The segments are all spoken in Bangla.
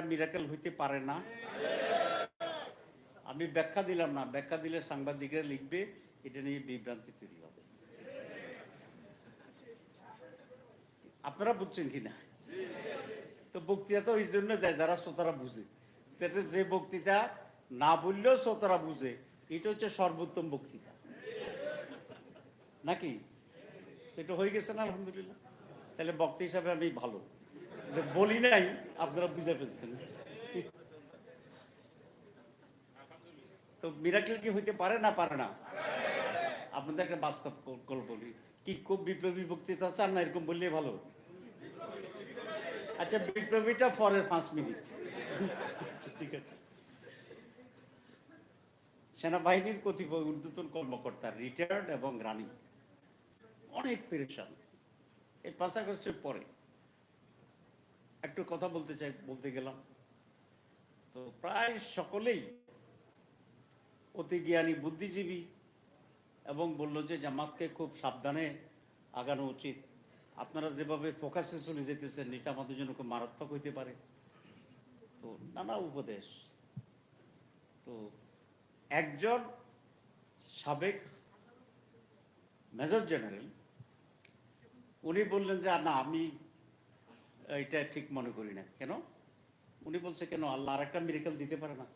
মিরাকেল হইতে পারে না। আমি ব্যাখ্যা দিলাম না, ব্যাখ্যা দিলে সাংবাদিকরা লিখবে, এটা নিয়ে বিভ্রান্তি তৈরি হবে। আপনারা বুঝছেন কিনা? তো বক্তৃতা তো ওই জন্য দেয়, যারা শ্রোতারা বুঝে। তাতে যে বক্তৃতা না বললেও শ্রোতারা বুঝে, এটা হচ্ছে সর্বোত্তম বক্তৃতা। নাকি? এটা হয়ে গেছে না, আলহামদুলিল্লাহ। তাহলে বক্তা হিসাবে আমি ভালো। যে বলি নাই আপনারা বুঝে ফেলছেন। তো মিরাকেল কি হইতে পারে না পারে না? আপনাদের একটা বাস্তব কল কি খুব বিপ্লবী বক্তৃতা চান না এরকম বললে ভালো। আচ্ছা বিপ্লবীটা পরের পাঁচ মিনিট। আচ্ছা, ঠিক আছে। সেনাবাহিনীর কতিপয় ঊর্ধ্বতন কর্মকর্তা রিটায়ার্ড এবং রানিং অনেক পেরেশান। এই পাঁচ আগস্টের পরে একটু কথা বলতে চাই, বলতে গেলাম। তো প্রায় সকলেই অতি জ্ঞানী বুদ্ধিজীবী এবং বলল যে জামাতকে খুব সাবধানে আগানো উচিত। আপনারা যেভাবে ফোকাসে চলে যেতেছেন, এটা আমাদের জন্য খুব মারাত্মক হইতে পারে। তো নানা উপদেশ। তো একজন সাবেক মেজর জেনারেল, উনি বললেন যে, না, আমি এটা ঠিক মনে করি না। কেন? উনি বলছে, কেন আল্লাহ আর একটা মিরাকেল দিতে পারে না।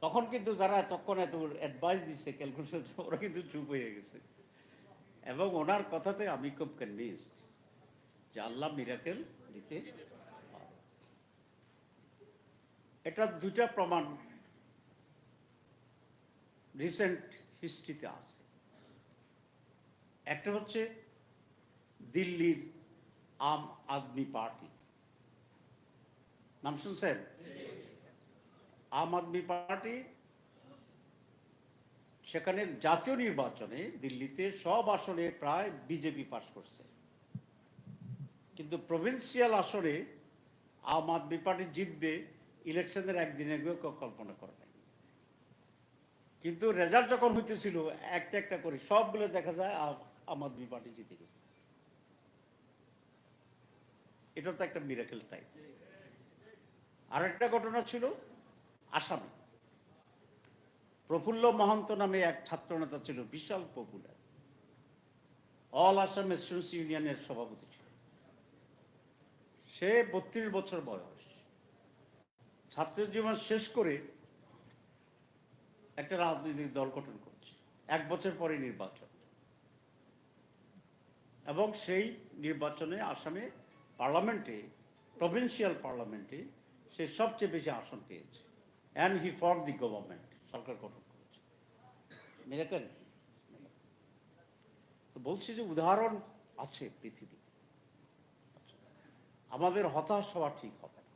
তখন কিন্তু যারা তখন এত অ্যাডভাইস দিচ্ছে ক্যালকুলেশন ওরা কিন্তু চুপ হয়ে গেছে। এবং ওনার কথাতে আমি খুব কনভিন্সড যে আল্লাহ মিরাকেল দিতে। এটা দুটা প্রমাণ রিসেন্ট হিস্ট্রিতে আছে। একটা হচ্ছে দিল্লির আম আদমি পার্টি। নাম শুনছেন? আম আদমি পার্টি, সেখানে জাতীয় নির্বাচনে দিল্লিতে সব আসনে প্রায় বিজেপি পাশ করছে। কিন্তু প্রভিন্সিয়াল আসনে আম আদমি পার্টি জিতবে ইলেকশনের একদিন আগেও কেউ কল্পনা করে নাই। কিন্তু রেজাল্ট যখন হইতেছিল, একটা একটা করে সবগুলো দেখা যায় আম আদমি পার্টি জিতে গেছে। এটা তো একটা মিরাকেল টাইপ আর একটা ঘটনা ছিল আসামে। প্রফুল্ল মহন্ত নামে এক ছাত্রনেতা ছিল, বিশাল পপুলার অল আসাম স্টুডেন্টস ইউনিয়নের সভাপতি ছিল। সে বত্রিশ বছর বয়স। ছাত্র জীবন শেষ করে একটা রাজনৈতিক দল গঠন করছে। এক বছর পরে নির্বাচন। এবং সেই নির্বাচনে আসামে পার্লামেন্টে প্রভিন্সিয়াল পার্লামেন্টে সে সবচেয়ে বেশি আসন পেয়েছে। And he for the government সরকার গঠন করেছে। তো বলছি যে উদাহরণ আছে পৃথিবীতে। আমাদের হতাশ হওয়া ঠিক হবে না।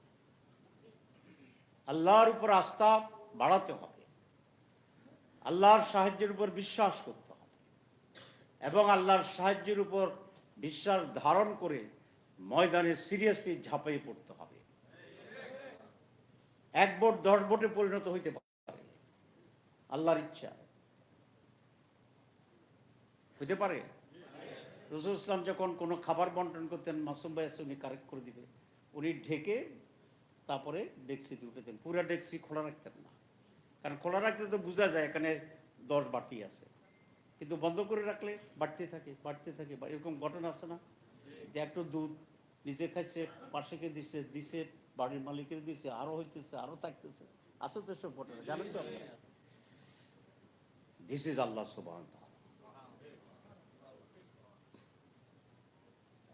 আল্লাহর উপর আস্থা বাড়াতে হবে। আল্লাহর সাহায্যের উপর বিশ্বাস করতে হবে। এবং আল্লাহর সাহায্যের উপর বিশ্বাস ধারণ করে ময়দানে সিরিয়াসলি ঝাঁপিয়ে পড়তে হবে। এক ভোট, দশ ভোটে পরিণত হইতে পারে। আল্লাহর ইচ্ছা। হইতে পারে? রসুল ইসলাম যখন কোনো খাবার বন্টন করতেন, মাসুম ভাই উনি কারেক্ট করে দিবে। উনি ঢেকে তারপরে ডেক্সিতে উঠেতেন পুরা ডেক্সি খোলা রাখতেন না। কারণ খোলা রাখতে তো বোঝা যায় এখানে দশ বাটি আছে। কিন্তু বন্ধ করে রাখলে বাড়তে থাকে বাড়তে থাকে এরকম ঘটনা আছে না? যে একটু দুধ নিজে খাইছে পাশেকে দিছে দিছে, বাড়ির মালিকের দিছে, আরও হইতেছে, আরও থাকতেছে। আছে তো সব ঘটনা, জানেন তো? দিস ইজ আল্লাহ সুবাহ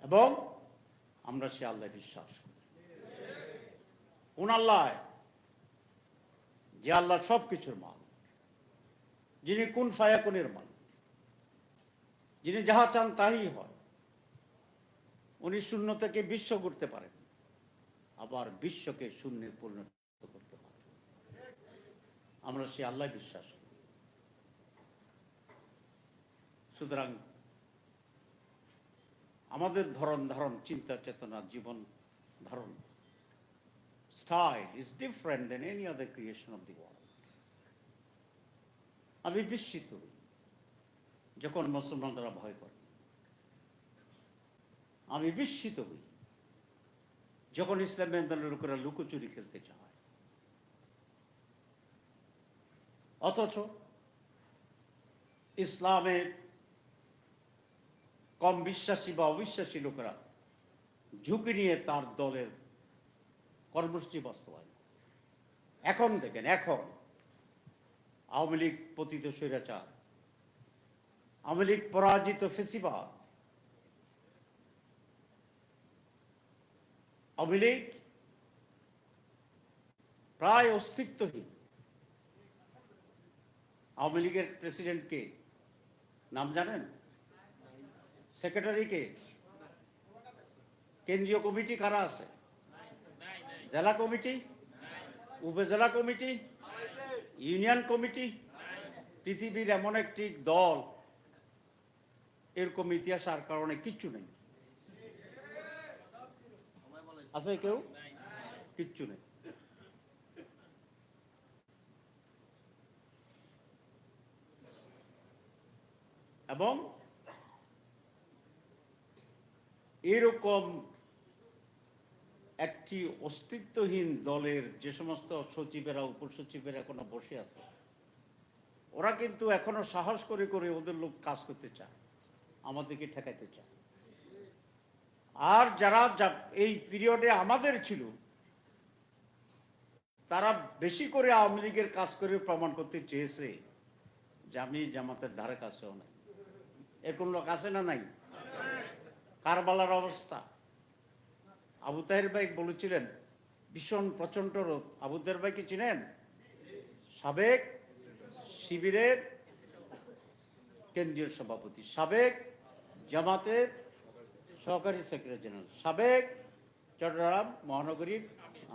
এবং আমরা সে আল্লাহ বিশ্বাস করি। কোন আল্লাহ? যে আল্লাহ সব কিছুর মাল যিনি কোন ফায়াকুনের মাল যিনি যাহা চান তাই হয়। উনি শূন্য থেকে বিশ্ব করতে পারেন। আবার বিশ্বকে শূন্যে পরিণত করতে পারেন। আমরা সে আল্লাহ বিশ্বাস করি। সুতরাং আমাদের ধরন ধারণ, চিন্তা, চেতনা, জীবন ধারণ style is different than any other creation of the world আমি বিস্মিত। যখন মুসলমানরা ভয় করে আমি বিস্মিত হই। যখন ইসলামী আন্দোলনের লোকেরা লুকোচুরি খেলতে চায়। অথচ ইসলামের কম বিশ্বাসী বা অবিশ্বাসী লোকেরা ঝুঁকি নিয়ে তার দলের কর্মসূচি বাস্তবায়ন এখন দেখেন, এখন আওয়ামী লীগ পতিত স্বৈরাচার, আওয়ামী লীগ পরাজিত ফেসিবাদ আওয়ামী প্রায় অস্তিত্বহীন। আওয়ামী লীগের প্রেসিডেন্ট কে নাম জানেন? সেক্রেটারিকে কেন্দ্রীয় কমিটি কারা আছে? জেলা কমিটি? উপজেলা কমিটি? Union committee? পৃথিবীর এমন একটি দল, এরকম ইতিহাস আর কারণে কিচ্ছু নেই। আছে কেউ? কিচ্ছু নেই। এবং এরকম একটি অস্তিত্বহীন দলের যে সমস্ত সচিবেরা, উপসচিবেরা এখনও বসে আছে, ওরা কিন্তু এখনও সাহস করে করে ওদের লোক কাজ করতে চায়, আমাদেরকে ঠেকাইতে চায়। আর যারা এই পিরিয়ডে আমাদের ছিল, তারা বেশি করে আওয়ামী লীগের কাজ করে প্রমাণ করতে চেয়েছে যে আমি জামাতের ধারে কাছেও নাই। এরকম লোক আছে না নাই? কারবালার অবস্থা। আবু তাহের ভাই বলেছিলেন, ভীষণ প্রচণ্ড রোদ। আবু তাহের ভাইকে চিনেন? সাবেক শিবিরের কেন্দ্রীয় সভাপতি, সাবেক জামাতের সহকারী সেক্রেটারি জেনারেল সাবেক চট্টগ্রাম মহানগরীর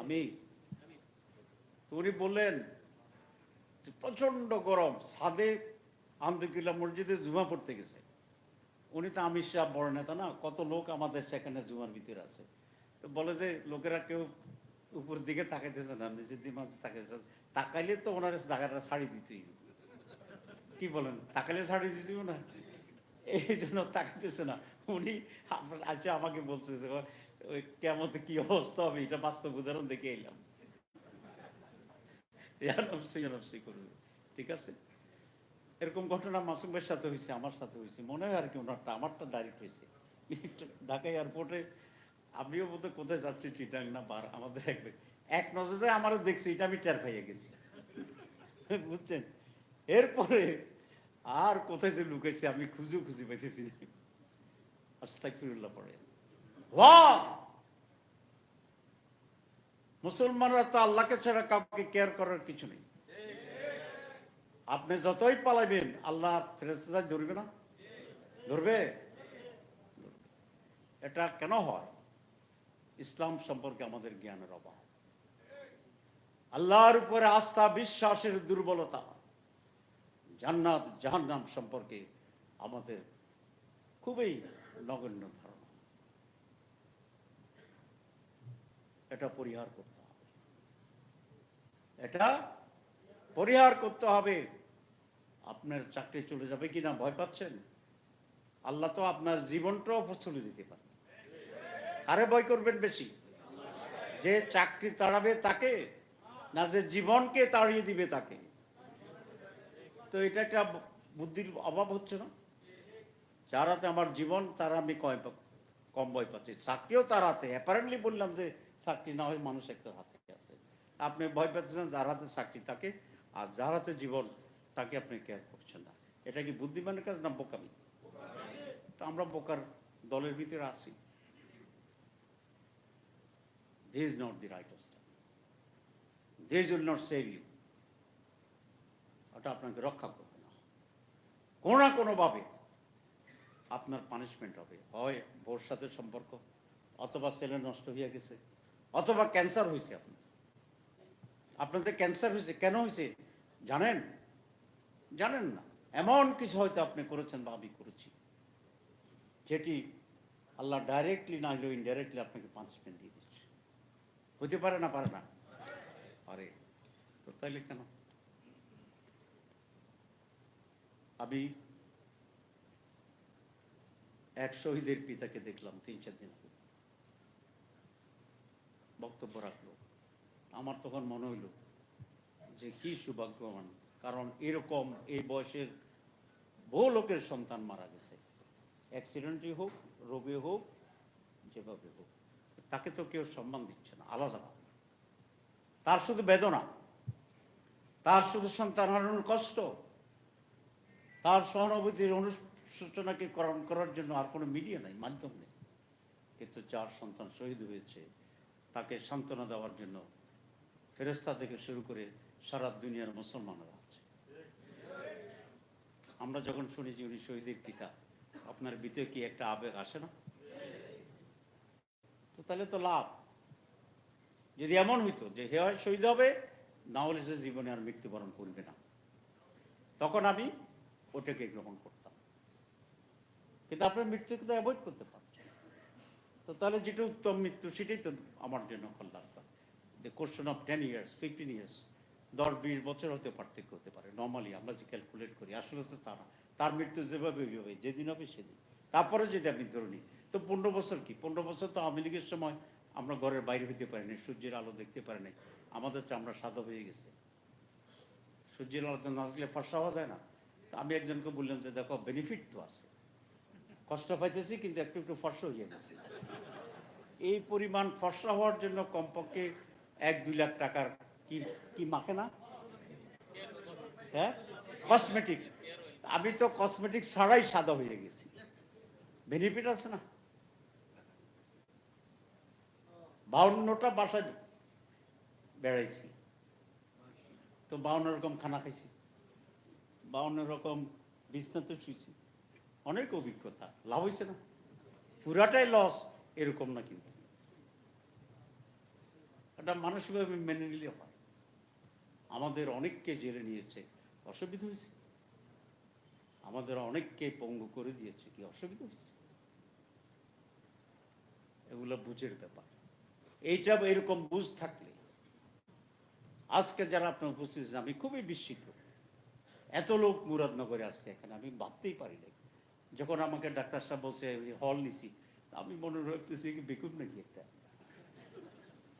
আমি উনি বললেন প্রচণ্ড গরম সাদে আন্দকিল্লা মসজিদে জুমা পড়তে গেছে। উনি তো আমির সাহেব বড় নেতা না, কত লোক আমাদের সেখানে জুমার ভিতরে আছে। তো বলে যে, লোকেরা কেউ উপর দিকে তাকাইতেছে না, নিচের দিকে তাকাইতেছে তাকাইলে তো ওনার জায়গাটা ছাড়ি দিতেই কি বলেন, তাকাইলে ছাড়ি দিতেও না? এই জন্য তাকাইতেছে না। উনি আচ্ছা আমাকে বলছে কেমন কি অবস্থা হবে? এটা বাস্তব উদাহরণ দেখে এলাম। ঠিক আছে? এরকম ঘটনা মাসুম ভাইয়ের সাথে হয়েছে, আমার সাথে হয়েছে। মনে হয় আর কি ওনারটা, আমারটা ডাইরেক্ট হয়েছে। ঢাকা এয়ারপোর্টে আমিও বোধহয় কোথায় যাচ্ছি চিটাং না, বার আমাদের এক এক নজরে আমারও দেখছি, এটা আমি টের পাইয়া গেছি। বুঝছেন? এরপরে আর কোথায় যে লুকেছে আমি খুঁজে খুঁজে পেতেছি আস্তাকফিরুল্লাহ পড়ে ওয়া মুসলমানরা তো আল্লাহকে ছাড়া কাউকে কেয়ার করার কিছু নেই। আপনি যতই পালাবেন আল্লাহ ফেরেস্তা ধরবে না? ধরবে? এটা কেন হয়? ইসলাম সম্পর্কে আমাদের জ্ঞানের অভাব। আল্লাহর উপরে আস্থা বিশ্বাসের দুর্বলতা। জান্নাত জাহান্নাম সম্পর্কে আমাদের খুবই নগণ্য ধারণা এটা পরিহার করতে হবে। এটা পরিহার করতে হবে। আপনার চাকরি চলে যাবে কিনা ভয় পাচ্ছেন? আল্লাহ তো আপনার জীবনটাও চলে দিতে পারে। আরে ভয় করবেন বেশি? যে চাকরি তাড়াবে তাকে, না যে জীবনকে তাড়িয়ে দিবে তাকে? তো এটা একটা বুদ্ধির অভাব হচ্ছে না? যারাতে আমার জীবন, তারা আমি কয় কম ভয় পাচ্ছি। চাকরিও তারাতে অ্যাপারেন্টলি বললাম যে, চাকরি না হয় মানুষ একটা হাতে আছে। আপনি ভয় পাচ্ছেন যার হাতে চাকরি তাকে আর যার হাতে জীবন, তাকে আপনি কেয়ার করছেন না। এটা কি বুদ্ধিমানের কাজ না বোকামি? তো আমরা বোকার দলের ভিতরে This is not the right step. This will not save ওটা আপনাকে রক্ষা করবে না। কোনো না কোনোভাবে আপনার পানিশমেন্ট হবে। হয় বোর সাথে সম্পর্ক, অথবা ছেলে নষ্ট হয়ে গেছে, অথবা ক্যান্সার হয়েছে আপনার। আপনাদের ক্যান্সার হয়েছে কেন হয়েছে জানেন? জানেন না। এমন কিছু হয়তো আপনি করেছেন বা আমি করেছি। যেটি আল্লাহ ডাইরেক্টলি না হলেও ইনডাইরেক্টলি আপনাকে পানিশমেন্ট দিয়ে দিচ্ছে। হতে পারে না পারে না? পারে। তো তাইলে কেন? আমি এক শহীদের পিতাকে দেখলাম তিন, চার দিন আগে। বক্তব্য রাখল। আমার তখন মনে হইল যে কি সৌভাগ্যবান, কারণ এরকম এই বয়সের বহু লোকের সন্তান মারা গেছে। অ্যাক্সিডেন্টই হোক, রোগে হোক, যেভাবে হোক, তাকে তো কেউ সম্মান দিচ্ছে না, আলাদা তার শুধু বেদনা, তার শুধু সন্তান হারানোর কষ্ট, তার সহানুভূতির অনুসূচনাকে করণ করার জন্য আর কোনো মিডিয়া নাই, মাধ্যম নেই। কিন্তু যার সন্তান শহীদ হয়েছে, তাকে সান্ত্বনা দেওয়ার জন্য ফেরেস্তা থেকে শুরু করে সারা দুনিয়ার মুসলমানরা আছে। আমরা যখন শুনি যে উনি শহীদের পিতা, আপনার ভিতরে কি একটা আবেগ আসে না? তো তাহলে তো লাভ। যদি এমন হইতো যে হে হয় শহীদ হবে, না হলে সে জীবনে আর মৃত্যুবরণ করবে না। তখন আমি ওটাকে গ্রহণ করতাম। কিন্তু আপনার মৃত্যুকে তো অ্যাভয়েড করতে পারছেন। তো তাহলে যেটা উত্তম মৃত্যু, সেটাই তো আমার জন্য কল্যাণ the question of ten years fifteen years দশ, বিশ বছর হতে পার্থক্য হতে পারে। নর্মালি আমরা যে ক্যালকুলেট করি, আসলে তো তা না। তার মৃত্যু যেভাবে হবে, যেদিন হবে সেদিন। তারপরে যদি আমি ধরে নিই তো পনেরো বছর কি? পনেরো বছর তো আওয়ামী লীগের সময় আমরা ঘরের বাইরে হইতে পারিনি সূর্যের আলো দেখতে পারি নাই। আমাদের চামড়া সাদা হয়ে গেছে। সূর্যের আলো তো না থাকলে ফর্সা হওয়া যায় না। তো আমি একজনকে বললাম যে, দেখো বেনিফিট তো আছে। কষ্ট পাইতেছি, কিন্তু একটু একটু ফর্সা হয়ে গেছে এই পরিমাণ ফর্সা হওয়ার জন্য কমপক্ষে এক, দুই লাখ টাকার কি কি মাখে না? হ্যাঁ? কসমেটিক আমি তো কসমেটিক ছাড়াই সাদা হয়ে গেছি। বেনিফিট আছে না? বাউন্নটা বাসায় বেড়াইছি। তো বাউন্ন রকম খানা খাইছি। বাউন্ন রকম বিছনাতে শুয়েছি অনেক অভিজ্ঞতা, লাভ হয়েছে না? পুরাটাই লস এরকম না কিন্তু। এটা মানসিকভাবে মেনে নিলে হয়। আমাদের অনেককে জেলে নিয়েছে, অসুবিধা হয়েছে আমাদের অনেককে পঙ্গু করে দিয়েছে, কি অসুবিধা হয়েছে এগুলো বুঝের ব্যাপার। এইটা এরকম বুঝ থাকলে, আজকে যারা আপনার উপস্থিত আমি খুবই বিস্মিত। এত লোক মুরাদনগরে আজকে এখানে, আমি ভাবতেই পারি নাই। যখন আমাকে ডাক্তার সাহেব বলছে হল নিছি। আমি মনে রাখতেছি কি বেকুব নাকি একটা?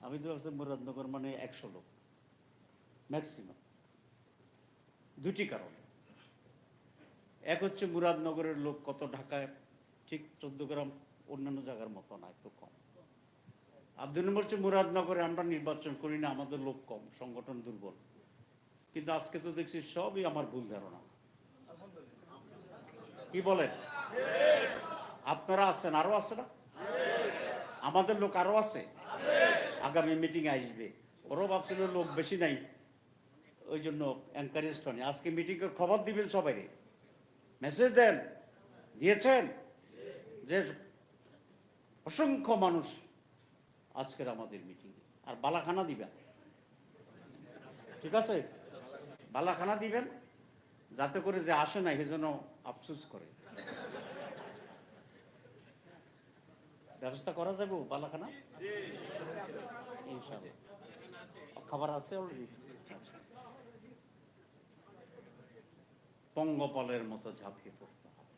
আমি তো ভাবছি মুরাদনগর মানে একশো লোক, ম্যাক্সিমাম। দুটি কারণ। এক হচ্ছে মুরাদনগরের লোক কত ঢাকায়, ঠিক চোদ্দ গ্রাম অন্যান্য জায়গার মতো না, একটু কম। আর দুই নম্বর হচ্ছে মুরাদনগরে আমরা নির্বাচন করি না, আমাদের লোক কম, সংগঠন দুর্বল। কিন্তু আজকে তো দেখছি সবই আমার ভুল ধারণা। কি বলেন? আপনারা আছেন, আরও আছে না? আমাদের লোক আরও আছে? আগামী মিটিং আসবে। ওরও ভাবছিল লোক বেশি নাই। ওই জন্য এনকারেজ হয়নি। আজকে মিটিং এর খবর দিবেন সবাই মেসেজ দেন। দিয়েছেন? যে অসংখ্য মানুষ আজকের আমাদের মিটিং আর বালাখানা দিবেন। ঠিক আছে? বালাখানা দিবেন। যাতে করে যে আসে না, সেজন্য আফসোস করে। ব্যবস্থা করা যাবে বালাখানা খাবার আছে অলরেডি পঙ্গপালের মতো ঝাঁপিয়ে পড়তে হবে।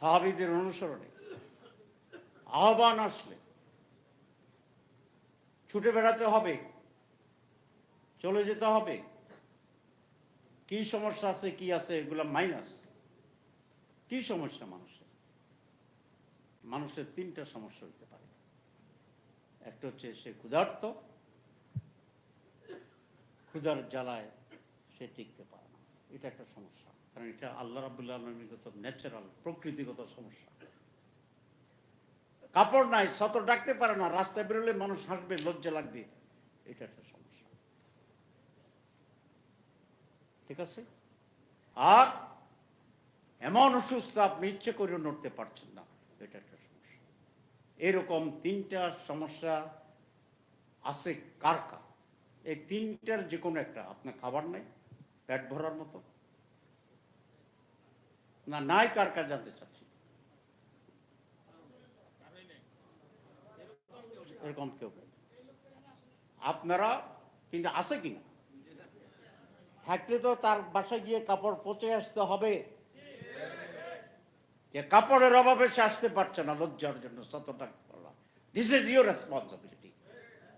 সাহাবিদের অনুসরণে আহ্বান আসলে ছুটে বেড়াতে হবে চলে যেতে হবে। কি সমস্যা আছে, কি আছে, এগুলো মাইনাস কি সমস্যা মানুষের? মানুষের তিনটা সমস্যা হতে পারে। একটা হচ্ছে সে ক্ষুধার্ত, ক্ষুধার জ্বালায় সে টিকতে পারে না। এটা একটা সমস্যা, কারণ এটা আল্লাহ রাবুল্লাহ আলমীগত ন্যাচারাল প্রকৃতিগত সমস্যা। কাপড় নাই শত ডাকতে পারে না, রাস্তায় বেরোলে মানুষ হাসবে, লজ্জা লাগবে, এটা একটা সমস্যা ঠিক আছে? আর এমন অসুস্থ আপনি ইচ্ছে করে নড়তে পারছেন না, এটা একটা সমস্যা। এরকম তিনটা সমস্যা আছে কার কার? এই তিনটার যে কোনো একটা, আপনার খাবার নাই, পেট ভরার মতো। না, নাই কার কার জানতে চাচ্ছি এরকম কেউ আপনারা কিন্তু আছে কিনা? থাকলে তো তার বাসায় গিয়ে কাপড় পচে আসতে হবে। যে কাপড়ের অভাবে সে আসতে পারছে না লজ্জার জন্য দিস ইজ ইউর রেসপন্সিবিলিটি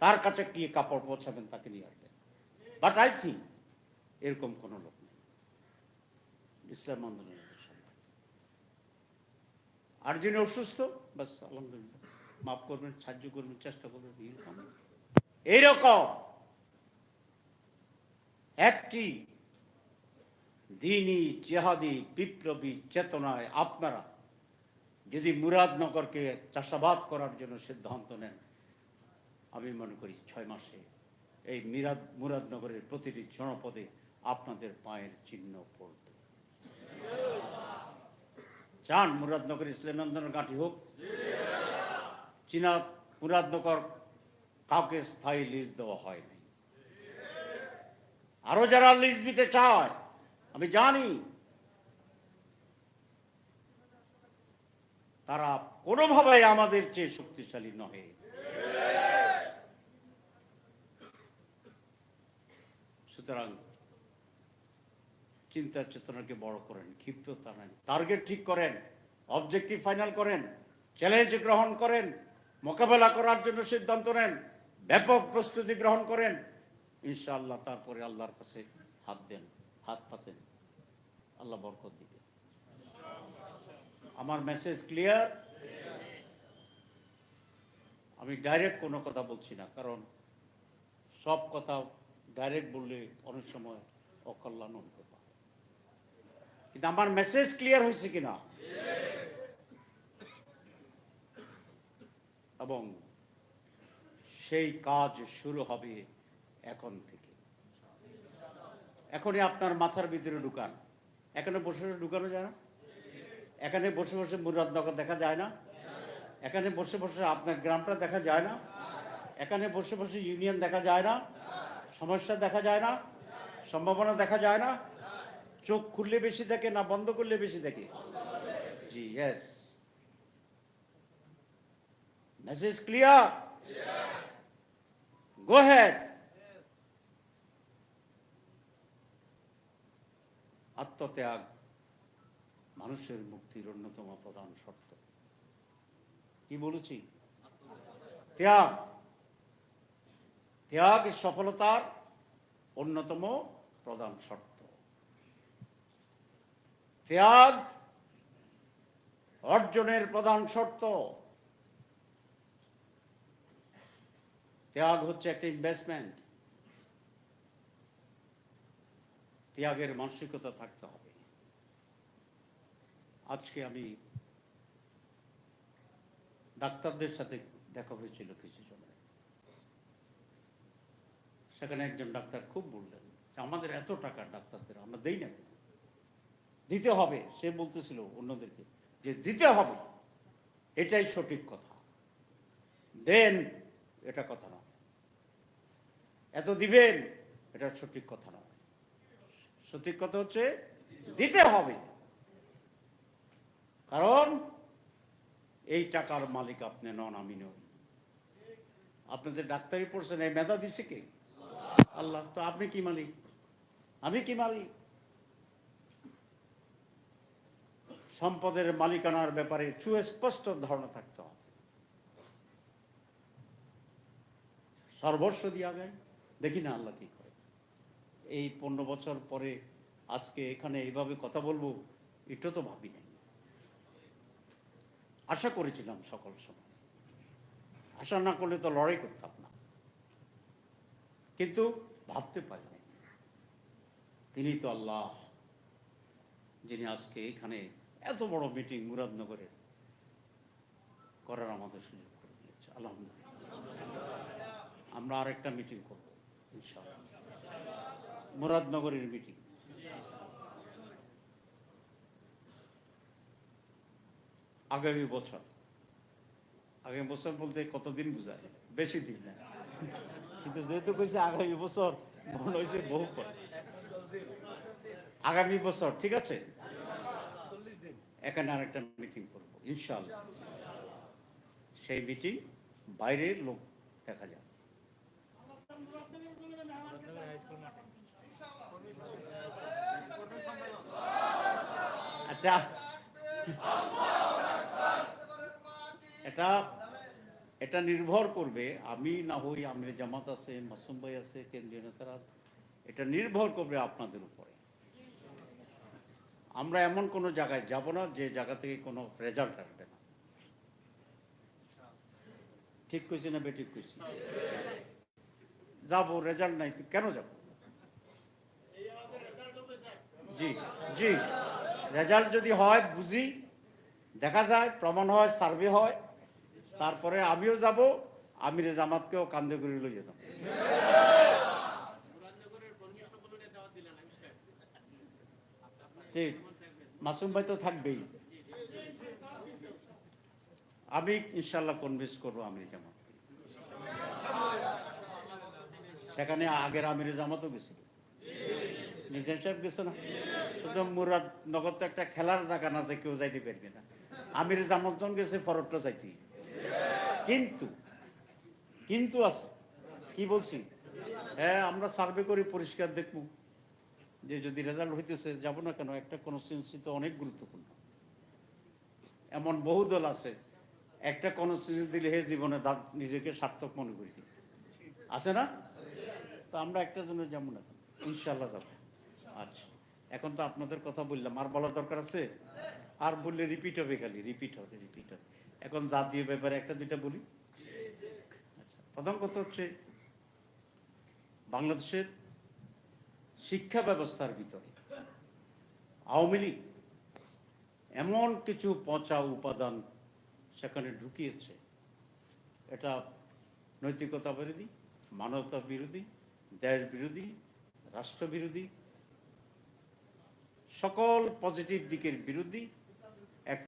তার কাছে কি কাপড় পৌঁছাবেন তাকে নিয়ে আসবেন। বাট আই থিঙ্ক এরকম কোনো লোক নেই। ইসলাম আন্দোলনের আর যিনি অসুস্থ, বাস আলহামদুলিল্লাহ। মাফ করবেন, সাহায্য করবেন, চেষ্টা করবেন এইরকম একটি দিনী জেহাদি বিপ্লবী চেতনায় আপনারা যদি মুরাদনগরকে চাষাবাদ করার জন্য সিদ্ধান্ত নেন, আমি মনে করি ছয় মাসে এই মিরাদ, মুরাদনগরের প্রতিটি জনপদে আপনাদের পায়ের চিহ্ন পড়বে। চান মুরাদনগর ইসলাম আন্দোলন গাঁটি হোক, চীনা মুরাদনগর কাউকে স্থায়ী লিজ দেওয়া হয়নি আরও যারা লিজ দিতে চায়, আমি জানি তারা কোনোভাবে আমাদের চেয়ে শক্তিশালী নহে। সুতরাং চিন্তা চেতনাকে বড় করেন ক্ষিপ্ততা নেন টার্গেট ঠিক করেন অবজেক্টিভ ফাইনাল করেন চ্যালেঞ্জ গ্রহণ করেন, মোকাবেলা করার জন্য সিদ্ধান্ত নেন, ব্যাপক প্রস্তুতি গ্রহণ করেন। ইনশাআল্লাহ তারপরে আল্লাহর কাছে হাত দেন, হাত পাতেন। আল্লাহ বরকত দিবে। আমার মেসেজ ক্লিয়ার আমি ডাইরেক্ট কোনো কথা বলছি না, কারণ সব কথা ডাইরেক্ট বললে অনেক সময় অকল্যাণ হতে পারে কিন্তু আমার মেসেজ ক্লিয়ার হয়েছে কিনা? এবং সেই কাজ শুরু হবে এখন থেকে। এখনই আপনার মাথার ভিতরে ঢুকান। এখানে বসে বসে ঢুকানো যায় না? এখানে বসে বসে মুরাদনগর দেখা যায় না? এখানে বসে বসে আপনার গ্রামটা দেখা যায় না? এখানে বসে বসে ইউনিয়ন দেখা যায় না? সমস্যা দেখা যায় না? সম্ভাবনা দেখা যায় না? চোখ খুললে বেশি দেখে না বন্ধ করলে বেশি দেখে? জি yes message clear go ahead আত্মত্যাগ মানুষের মুক্তির অন্যতম প্রধান শর্ত। কি বলেছি? ত্যাগ। ত্যাগ সফলতার অন্যতম প্রধান শর্ত। ত্যাগ অর্জনের প্রধান শর্ত। ত্যাগ হচ্ছে একটা ইনভেস্টমেন্ট ত্যাগের মানসিকতা থাকতে হবে। আজকে আমি ডাক্তারদের সাথে দেখা হয়েছিল কিছু সময়। সেখানে একজন ডাক্তার খুব বললেন আমাদের এত টাকা ডাক্তারদের আমরা দেই না দিতে হবে। সে বলতেছিল অন্যদেরকে যে, দিতে হবে। এটাই সঠিক কথা। দেন, এটা কথা নয়। এত দিবেন, এটা সঠিক কথা নয়। সঠিক কথা হচ্ছে, দিতে হবে। কারণ, এই টাকার মালিক আপনি নন, আমি নই। আপনি যে ডাক্তারি পড়ছেন, এই মেধা দিছে কে? আল্লাহ, তো আপনি কি মালিক? আমি কি মালিক? সম্পদের মালিকানার ব্যাপারে সুস্পষ্ট ধারণা থাকতে হবে। সর্বস্ব দিয়া যায় দেখি না আল্লাহ কি এই পনেরো বছর পরে আজকে এখানে এইভাবে কথা বলব, এটা তো ভাবি নাই। আশা করেছিলাম সকল সময়। আশা না করলে তো লড়াই করতাম না। কিন্তু ভাবতে পারি নাই তিনি তো আল্লাহ, যিনি আজকে এখানে এত বড় মিটিং মুরাদনগরে করার আমাদের সুযোগ করে দিয়েছে। আলহামদুলিল্লাহ। আমরা আরেকটা মিটিং করব, ইনশাআল্লাহ। মুরাদনগরের মিটিং আগামী বছর। আগামী বছর বলতে কতদিন বোঝায়? বেশি দিন না। কিন্তু যেহেতু কইছে আগামী বছর, মনে হয়েছে বহু আগামী বছর, ঠিক আছে? এখানে আরেকটা মিটিং করব, ইনশাআল্লাহ। সেই মিটিং বাইরের লোক দেখা যায় আচ্ছা। এটা এটা নির্ভর করবে, আমি না হই আমির জামাত আছে, মাসুম ভাই আছে, কেন্দ্রীয় নেতারা এটা নির্ভর করবে আপনাদের উপরে। আমরা এমন কোনো জায়গায় যাব না যে জায়গা থেকে কোনো রেজাল্ট আসবে না। ঠিক কইছি না বেঠিক কইছি? যাব রেজাল্ট নাই, কেন যাব? জি জি। রেজাল্ট যদি হয়, বুঝি। দেখা যায়, প্রমাণ হয়, সার্ভে হয়। তারপরে আমিও যাব, আমিরে জামাতকেও কান্দে করে লইয়ে যাব। ঠিক। মাসুম ভাই তো থাকবেই। আমি ইনশাল্লাহ কনভিন্স করব আমির জামাত সেখানে আগের আমির জামাতও গেছিল। নিজাম সাহেব গেছে না? শুধু মুরাদ নগর তো একটা খেলার জায়গা না যে কেউ যাইতে পারবে না। আমির জামাতজন গেছে, ফরটটা যাইতে। কিন্তু কিন্তু আছে। কি বলছি? হ্যাঁ আমরা সার্ভে করি, পরিষ্কার দেখব। যে যদি রেজাল্ট হইতেছে, যাব না কেন? একটা কনস্টিটিউন্সি তো অনেক গুরুত্বপূর্ণ। এমন বহু দল আছে, একটা কনস্টিটিউন্সি দিলে হে জীবনে নিজেকে সার্থক মনে করি। আছে না? তো আমরা একটা জন্য যাব না ইনশাল্লাহ যাব। আচ্ছা। এখন তো আপনাদের কথা বললাম। আর বলার দরকার আছে? আর বললে রিপিট হবে খালি রিপিট হবে রিপিট হবে। এখন জাতীয় ব্যাপারে একটা দুইটা বলি। আচ্ছা, প্রথম কথা হচ্ছে বাংলাদেশের শিক্ষা ব্যবস্থার ভিতরে আওয়ামী লীগ এমন কিছু পচা উপাদান সেখানে ঢুকিয়েছে। এটা নৈতিকতা বিরোধী মানবতা বিরোধী দেশ বিরোধী রাষ্ট্র বিরোধী সকল পজিটিভ দিকের বিরোধী।